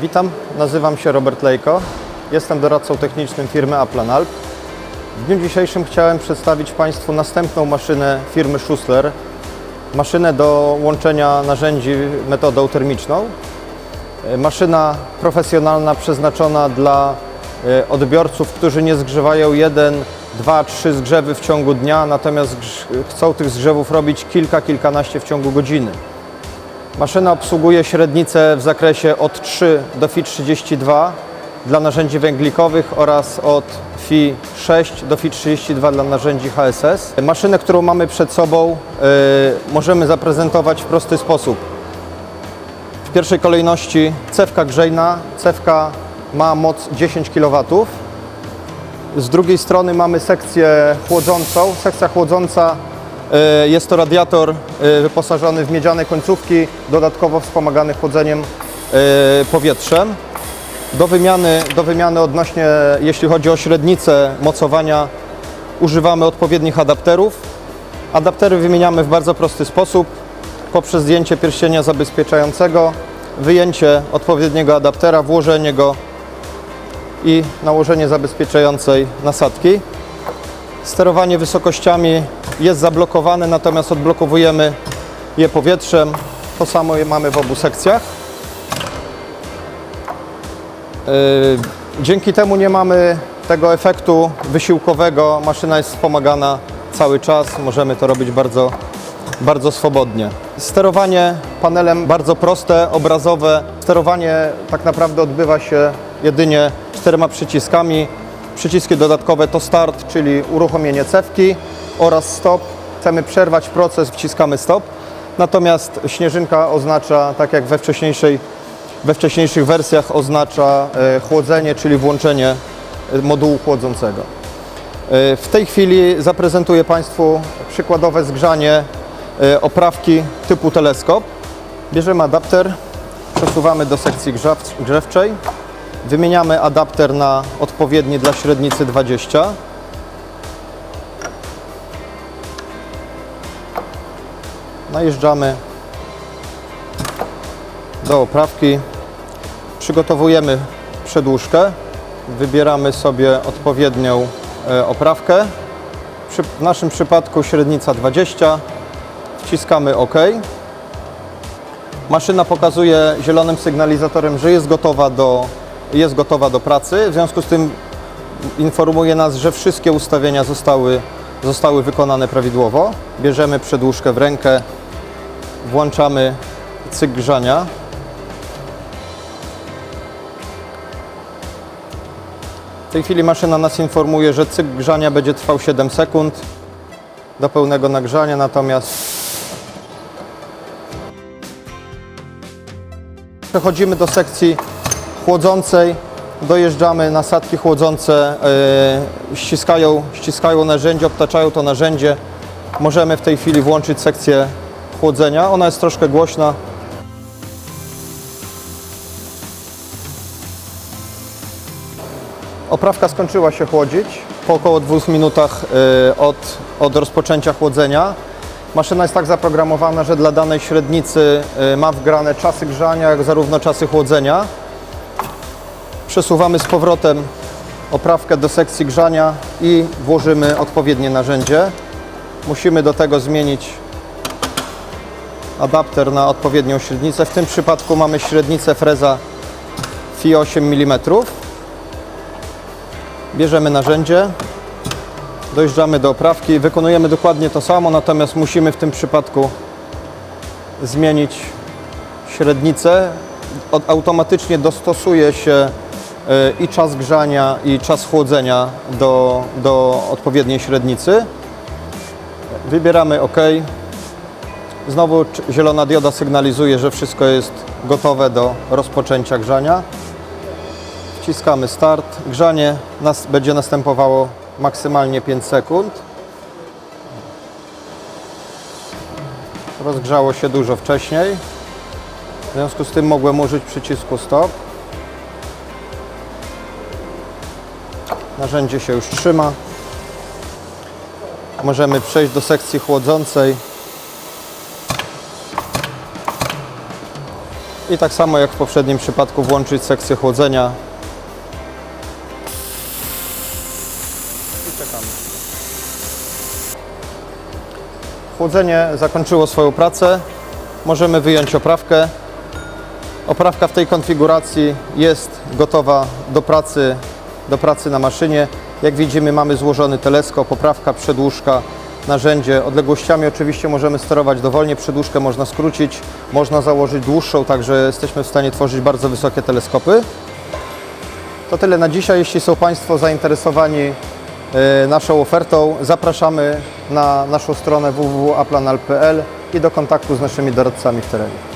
Witam, nazywam się Robert Lejko. Jestem doradcą technicznym firmy Aplan Alp. W dniu dzisiejszym chciałem przedstawić Państwu następną maszynę firmy Schussler. Maszynę do łączenia narzędzi metodą termiczną. E, Maszyna profesjonalna przeznaczona dla e, odbiorców, którzy nie zgrzewają jeden, dwa, trzy zgrzewy w ciągu dnia, natomiast chcą tych zgrzewów robić kilka, kilkanaście w ciągu godziny. Maszyna obsługuje średnicę w zakresie od 3 do FI 32 dla narzędzi węglikowych oraz od FI 6 do FI 32 dla narzędzi HSS. Maszynę, którą mamy przed sobą, y, możemy zaprezentować w prosty sposób. W pierwszej kolejności cewka grzejna. Cewka ma moc 10 kW. Z drugiej strony mamy sekcję chłodzącą. Sekcja chłodząca jest to radiator e, wyposażony w miedziane końcówki, dodatkowo wspomagany chłodzeniem e, powietrzem. Do wymiany, do wymiany odnośnie, jeśli chodzi o średnicę mocowania, używamy odpowiednich adapterów. Adaptery wymieniamy w bardzo prosty sposób poprzez zdjęcie pierścienia zabezpieczającego, wyjęcie odpowiedniego adaptera, włożenie go i nałożenie zabezpieczającej nasadki. Sterowanie wysokościami jest zablokowane, natomiast odblokowujemy je powietrzem. To samo mamy w obu sekcjach. Yy, Dzięki temu nie mamy tego efektu wysiłkowego. Maszyna jest wspomagana cały czas. Możemy to robić bardzo, bardzo swobodnie. Sterowanie panelem bardzo proste, obrazowe. Sterowanie tak naprawdę odbywa się jedynie czterema przyciskami. Przyciski dodatkowe to start, czyli uruchomienie cewki oraz stop. Chcemy przerwać proces, wciskamy stop. Natomiast śnieżynka oznacza, tak jak we wcześniejszej we wcześniejszych wersjach oznacza e, chłodzenie, czyli włączenie e, modułu chłodzącego. E, W tej chwili zaprezentuję Państwu przykładowe zgrzanie oprawki typu teleskop. Bierzemy adapter, przesuwamy do sekcji grzaw- grzewczej, wymieniamy adapter na odpowiedni dla średnicy 20. Najeżdżamy do oprawki. Przygotowujemy przedłużkę. Wybieramy sobie odpowiednią e, oprawkę. W naszym przypadku średnica 20. Wciskamy OK. Maszyna pokazuje zielonym sygnalizatorem, że jest gotowa do, jest gotowa do pracy. W związku z tym informuje nas, że wszystkie ustawienia zostały, zostały wykonane prawidłowo. Bierzemy przedłużkę w rękę, włączamy cykl grzania. W tej chwili maszyna nas informuje, że cykl grzania będzie trwał 7 sekund do pełnego nagrzania, natomiast przechodzimy do sekcji chłodzącej, dojeżdżamy, nasadki chłodzące yy, ściskają, ściskają narzędzie, obtaczają to narzędzie. Możemy w tej chwili włączyć sekcję chłodzenia. Ona jest troszkę głośna, Oprawka skończyła się chłodzić po około dwóch minutach y, od, od rozpoczęcia chłodzenia. Maszyna jest tak zaprogramowana, że dla danej średnicy y, ma wgrane czasy grzania, jak zarówno czasy chłodzenia. Przesuwamy z powrotem oprawkę do sekcji grzania i włożymy odpowiednie narzędzie. Musimy do tego zmienić adapter na odpowiednią średnicę. W tym przypadku mamy średnicę freza FI 8 mm. Bierzemy narzędzie, dojeżdżamy do oprawki, wykonujemy dokładnie to samo, natomiast musimy w tym przypadku zmienić średnicę. Automatycznie dostosuje się i czas grzania, i czas chłodzenia do, do odpowiedniej średnicy. Wybieramy OK. Znowu zielona dioda sygnalizuje, że wszystko jest gotowe do rozpoczęcia grzania. Wciskamy start. Grzanie nas, będzie następowało maksymalnie 5 sekund. Rozgrzało się dużo wcześniej. W związku z tym mogłem użyć przycisku stop. Narzędzie się już trzyma. Możemy przejść do sekcji chłodzącej. I tak samo jak w poprzednim przypadku włączyć sekcję chłodzenia. I czekamy. Chłodzenie zakończyło swoją pracę. Możemy wyjąć oprawkę. Oprawka w tej konfiguracji jest gotowa do pracy, do pracy na maszynie. Jak widzimy mamy złożony teleskop, oprawka, przedłużka, narzędzie. Odległościami oczywiście możemy sterować dowolnie, przedłużkę można skrócić, można założyć dłuższą, także jesteśmy w stanie tworzyć bardzo wysokie teleskopy. To tyle na dzisiaj. Jeśli są Państwo zainteresowani e, naszą ofertą, zapraszamy na naszą stronę www.aplanal.pl i do kontaktu z naszymi doradcami w terenie.